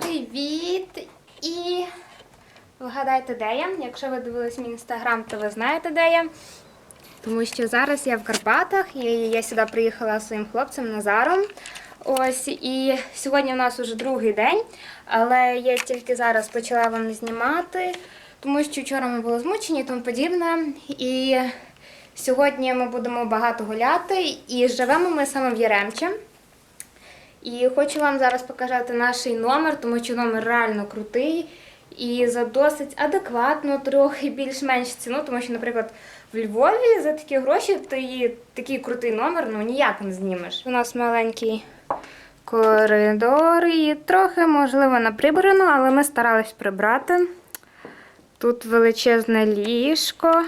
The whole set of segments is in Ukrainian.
Привіт! І вгадайте, де я. Якщо ви дивились мій інстаграм, то ви знаєте, де я. Тому що зараз я в Карпатах і я сюди приїхала зі своїм хлопцем Назаром. Ось і сьогодні у нас уже другий день, але я тільки зараз почала вам знімати, тому що вчора ми були змучені і тому подібне. І сьогодні ми будемо багато гуляти і живемо ми саме в Яремче. І хочу вам зараз показати наш номер, тому що номер реально крутий і за досить адекватну, трохи більш-менш ціну, тому що, наприклад, в Львові за такі гроші ти такий крутий номер ну ніяк не знімеш. У нас маленький коридор і трохи, можливо, наприбрано, але ми старались прибрати. Тут величезне ліжко.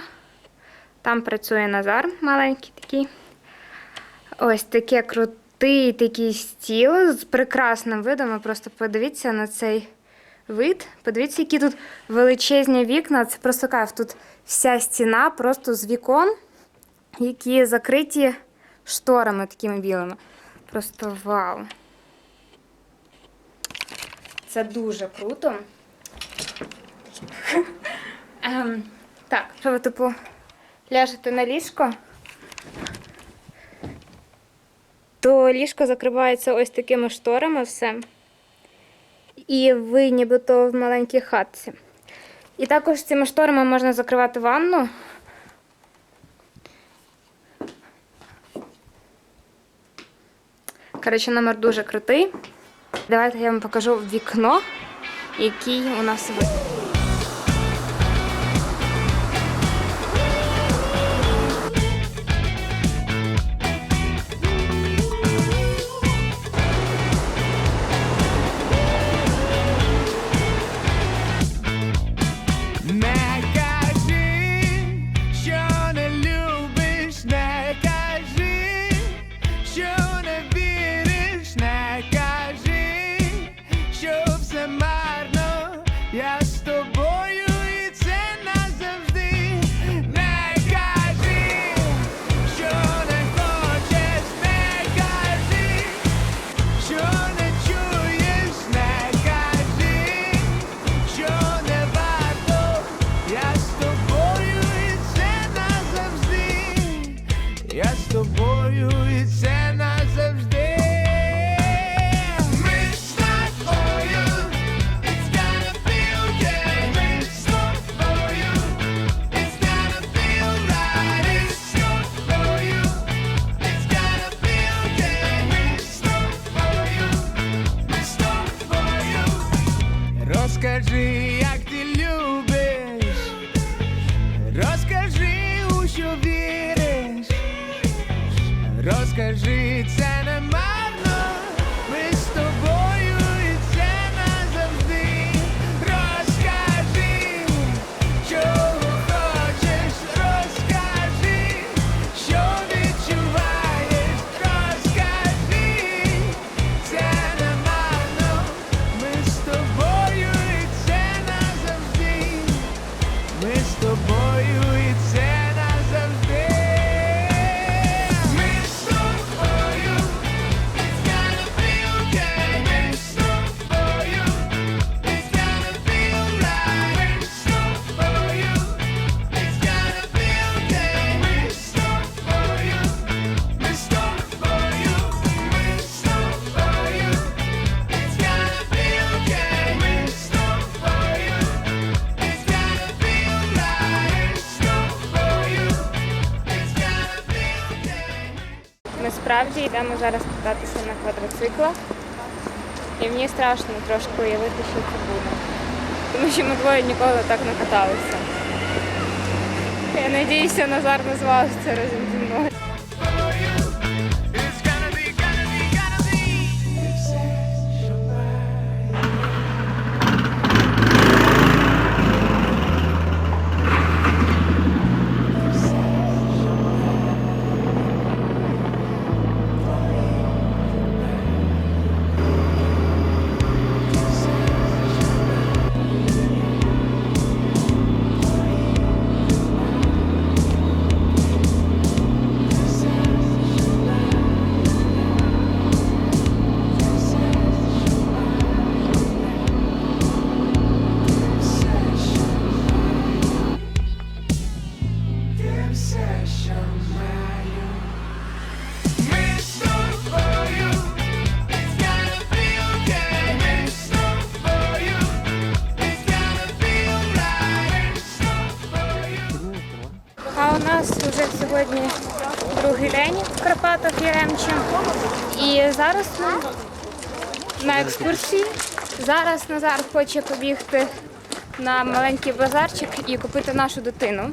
Там працює Назар, маленький такий. Ось таке крутий такий стіл з прекрасним видом. Ви Просто подивіться на цей вид. Подивіться, які тут величезні вікна. Це просто кайф. Тут вся стіна просто з вікон, які закриті шторами такими білими. Просто вау. Це дуже круто. Ем, так, що ви типу ляжете на ліжко? То ліжко закривається ось такими шторами все. І ви нібито в маленькій хатці. І також цими шторами можна закривати ванну. Коротше, номер дуже крутий. Давайте я вам покажу вікно, який у нас вид. Good. Ми справді йдемо зараз кататися на квадроциклах. І мені страшно трошки уявити, що це буде. Тому що ми двоє ніколи так не каталися. Я надіюся, Назар не зважиться разом зі мною. нас вже сьогодні другий день в Карпатах Яремче. І зараз ми на екскурсії. Зараз Назар хоче побігти на маленький базарчик і купити нашу дитину.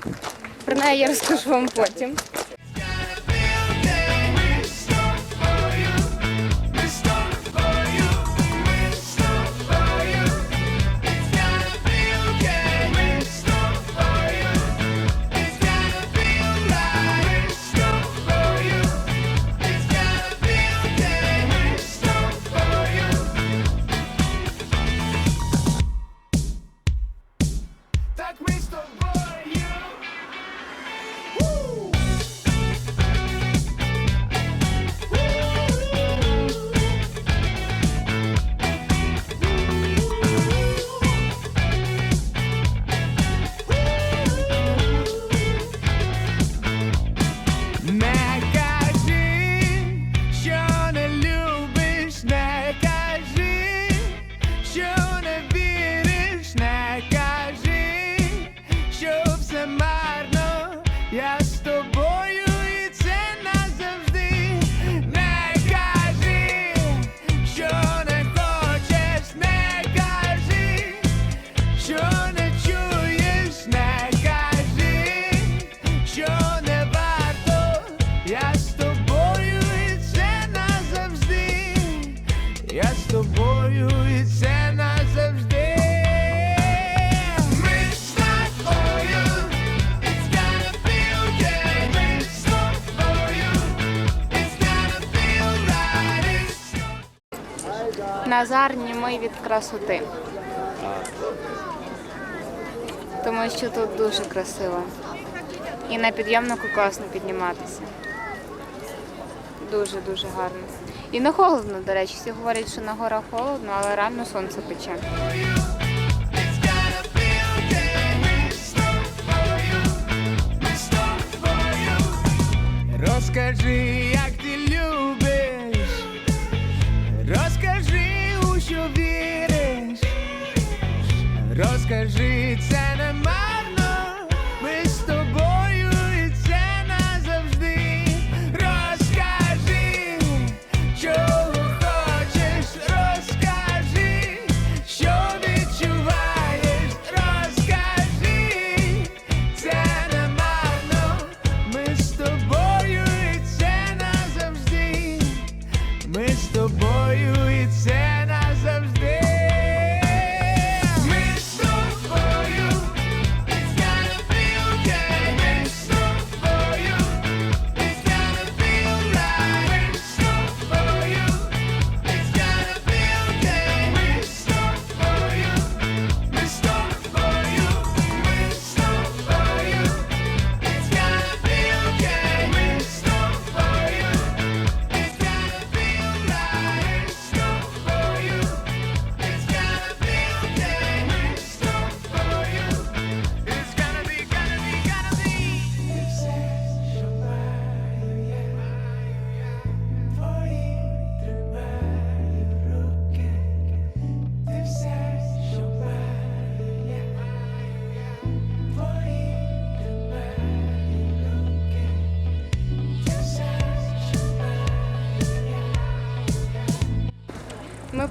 Про неї я розкажу вам потім. you. Назар німий від красоти. Тому що тут дуже красиво. І на підйомнику класно підніматися. Дуже-дуже гарно. І не холодно, до речі, всі говорять, що на горах холодно, але рано сонце пече. Розкажи. Скажи це.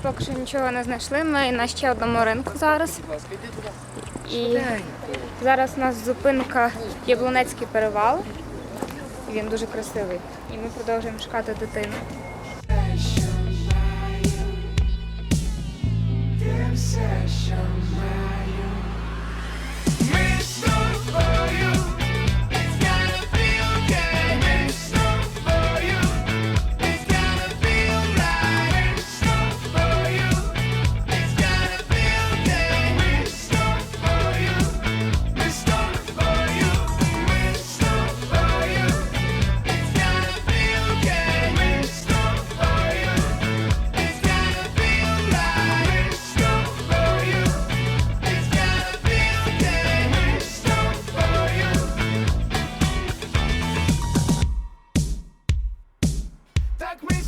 поки що нічого не знайшли. Ми на ще одному ринку зараз. І зараз у нас зупинка Яблунецький перевал. Він дуже красивий. І ми продовжуємо шукати дитину. Все, що має.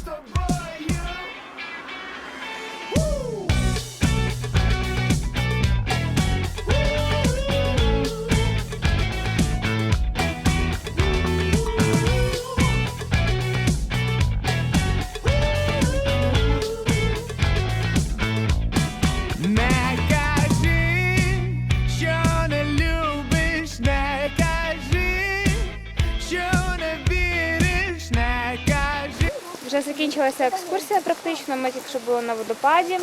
somebody. Вже закінчилася екскурсія практично. Ми тільки що були на водопаді.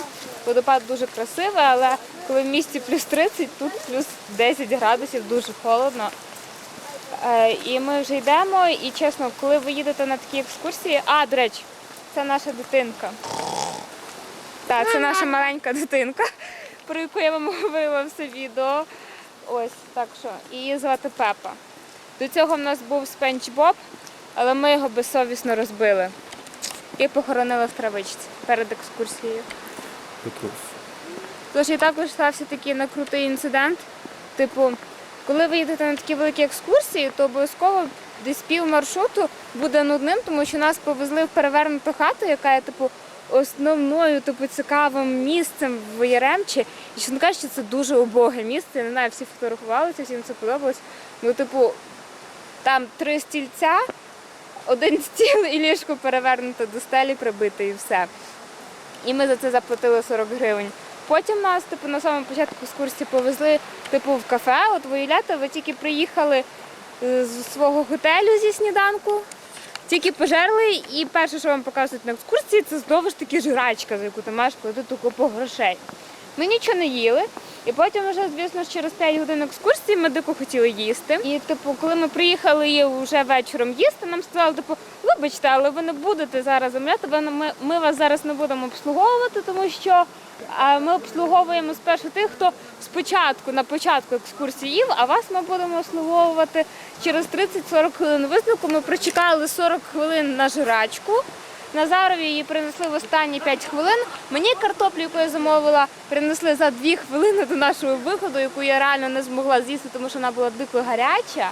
Водопад дуже красивий, але коли в місті плюс 30, тут плюс 10 градусів, дуже холодно. Е, І ми вже йдемо. І чесно, коли ви їдете на такі екскурсії, а, до речі, це наша дитинка. Так, це наша маленька дитинка, про яку я вам говорила все відео. Ось так що. Її звати Пепа. До цього в нас був Спенч Боб, але ми його безсовісно розбили і похоронили в травичці перед екскурсією. Тож і також стався такий накрутий інцидент. Типу, коли ви їдете на такі великі екскурсії, то обов'язково десь пів маршруту буде нудним, тому що нас повезли в перевернуту хату, яка є типу основною, типу, цікавим місцем в Яремчі. І що кажучи, це дуже убоге місце. Я не знаю, всі фотографувалися, всім це подобалось. Ну, типу, там три стільця, один стіл і ліжко перевернуто до стелі прибите і все. І ми за це заплатили 40 гривень. Потім нас, типу, на самому початку екскурсії повезли типу, в кафе. От ви уявляєте, ви тільки приїхали е, з свого готелю зі сніданку, тільки пожерли, і перше, що вам показують на екскурсії, це знову ж таки жрачка, за яку ти маєш платити купу грошей. Ми нічого не їли. І потім вже, звісно, через 5 годин екскурсії ми дико хотіли їсти. І, типу, коли ми приїхали вже вечором їсти, нам сказали, типу, вибачте, але ви не будете зараз замовляти, ми, ми вас зараз не будемо обслуговувати, тому що ми обслуговуємо спершу тих, хто спочатку, на початку екскурсії їв, а вас ми будемо обслуговувати через 30-40 хвилин. Висновку ми прочекали 40 хвилин на жрачку. Назарові її принесли в останні 5 хвилин. Мені картоплю, яку я замовила, принесли за 2 хвилини до нашого виходу, яку я реально не змогла з'їсти, тому що вона була дико гаряча.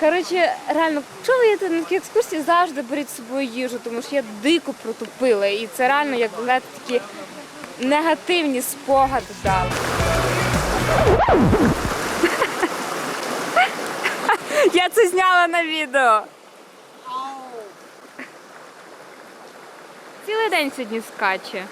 Коротше, реально, якщо ви їдете на такі екскурсії, завжди беріть з собою їжу, тому що я дико протупила. І це реально як знаєте, такі негативні спогади дали. Я це зняла на відео. Цілий день сьогодні скаче.